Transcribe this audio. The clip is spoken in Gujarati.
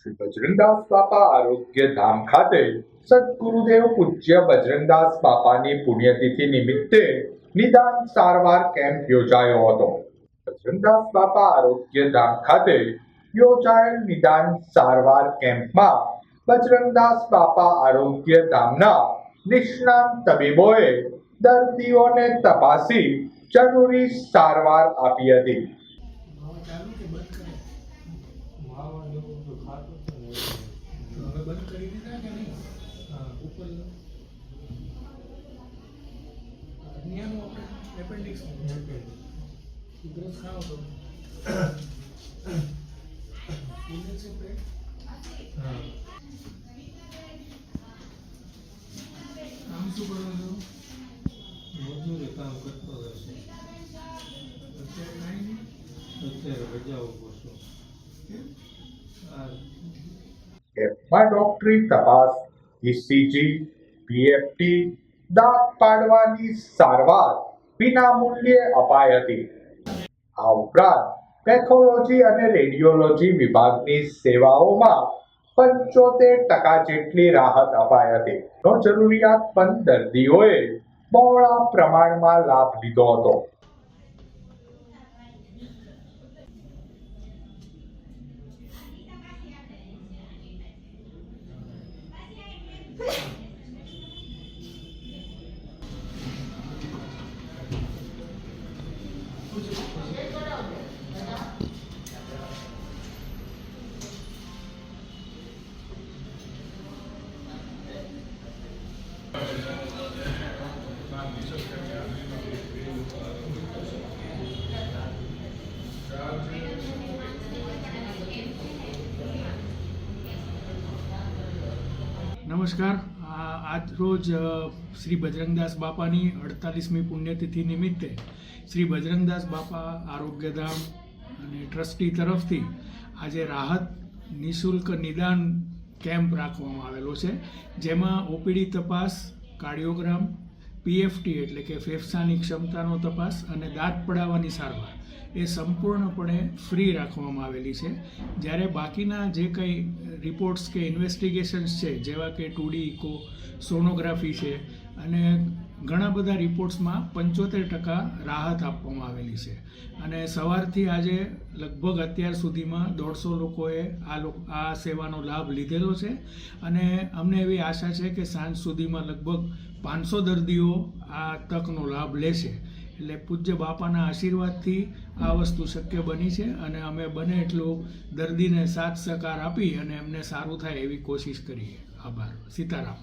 શ્રી બજરંગદાસ બાપા આરોગ્ય ધામ ખાતે સદગુરુદેવ પૂજ્ય બજરંગદાસ બાપાની પુણ્યતિથિ નિમિત્તે નિદાન સારવાર કેમ્પ યોજાયો હતો. બજરંગદાસ બાપા આરોગ્ય ધામ ખાતે યોજાયેલ નિદાન સારવાર કેમ્પમાં બજરંગદાસ બાપા આરોગ્ય ધામના નિષ્ણાત તબીબોએ દર્દીઓને તપાસી જરૂરી સારવાર આપી હતી. જેવું તો ખાતું બંધ કરી દીધા કે નહીં હા ઉપર આપણે એપેન્ડિક્સ ઉધરસ ખાઓ તો હા આમ શું કરો છો મજૂરી કામ કરતો રહેશે અત્યારે કાંઈ નહીં અત્યારે રજા ઉપર છું આ ડોક્ટરી તપાસ ઇસીજી પીએફટી દાંત પાડવાની સારવાર વિના મૂલ્યે અપાઈ હતી આ ઉપરાંત પેથોલોજી અને રેડિયોલોજી વિભાગની સેવાઓમાં પંચોતેર ટકા જેટલી રાહત અપાઈ હતી તો જરૂરિયાતમંદ દર્દીઓએ બહોળા પ્રમાણમાં લાભ લીધો હતો Thank you. નમસ્કાર. આજ રોજ શ્રી બજરંગદાસ બાપાની અડતાલીસમી પુણ્યતિથિ નિમિત્તે શ્રી બજરંગદાસ બાપા આરોગ્યધામ અને ટ્રસ્ટી તરફથી આજે રાહત નિઃશુલ્ક નિદાન કેમ્પ રાખવામાં આવેલો છે, જેમાં ઓપીડી તપાસ, કાર્ડિયોગ્રામ પીએફટી એટલે કે ફેફસાની ક્ષમતાનો તપાસ અને દાંત પડાવવાની સારવાર, એ સંપૂર્ણપણે ફ્રી રાખવામાં આવેલી છે. જ્યારે બાકીના જે કંઈ રિપોર્ટ્સ કે ઇન્વેસ્ટિગેશન્સ છે, જેવા કે ટુડી ઇકો, સોનોગ્રાફી છે અને ઘણા બધા રિપોર્ટ્સમાં પંચોતેર ટકા રાહત આપવામાં આવેલી છે. અને સવારથી આજે લગભગ અત્યાર સુધીમાં દોઢસો લોકોએ આ આ સેવાનો લાભ લીધેલો છે. અને અમને એવી આશા છે કે સાંજ સુધીમાં લગભગ પાંચસો દર્દીઓ આ તકનો લાભ લેશે. એટલે પૂજ્ય બાપાના આશીર્વાદથી આ વસ્તુ શક્ય બની છે અને અમે બને એટલું દર્દીને સાથ સહકાર આપી અને એમને સારું થાય એવી કોશિશ કરીએ. આભાર. સીતારામ.